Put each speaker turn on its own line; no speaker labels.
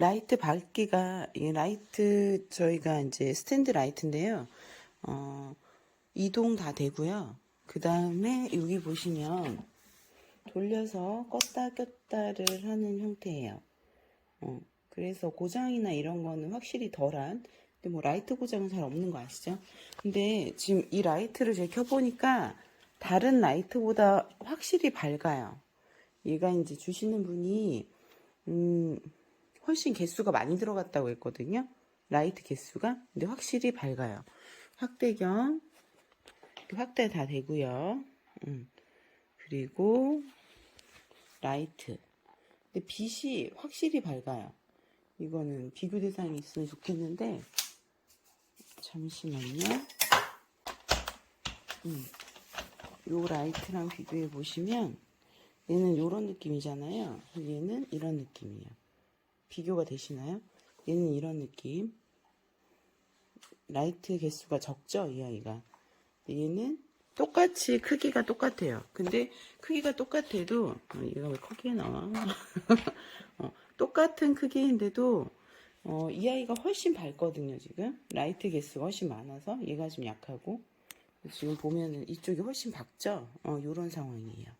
라이트 밝기가 이 라이트 저희가 이제 스탠드 라이트인데요. 어, 이동 다 되고요. 그 다음에 여기 보시면 돌려서 껐다 꼈다를 하는 형태예요. 어, 그래서 고장이나 이런 거는 확실히 덜한. 근데 뭐 라이트 고장은 잘 없는 거 아시죠? 근데 지금 이 라이트를 제가 켜보니까 다른 라이트보다 확실히 밝아요. 얘가 이제 주시는 분이 음, 훨씬 개수가 많이 들어갔다고 했거든요. 라이트 개수가. 근데 확실히 밝아요. 확대경 확대 다 되고요. 음. 그리고 라이트. 근데 빛이 확실히 밝아요. 이거는 비교 대상이 있으면 좋겠는데 잠시만요. 음. 요 라이트랑 비교해 보시면 얘는 이런 느낌이잖아요. 얘는 이런 느낌이에요. 비교가 되시나요? 얘는 이런 느낌. 라이트 개수가 적죠, 이 아이가. 얘는 똑같이 크기가 똑같아요. 근데 크기가 똑같아도 어, 얘가 왜 크게 나와? 어, 똑같은 크기인데도 어, 이 아이가 훨씬 밝거든요, 지금. 라이트 개수가 훨씬 많아서 얘가 좀 약하고 지금 보면은 이쪽이 훨씬 밝죠? 어, 요런 상황이에요.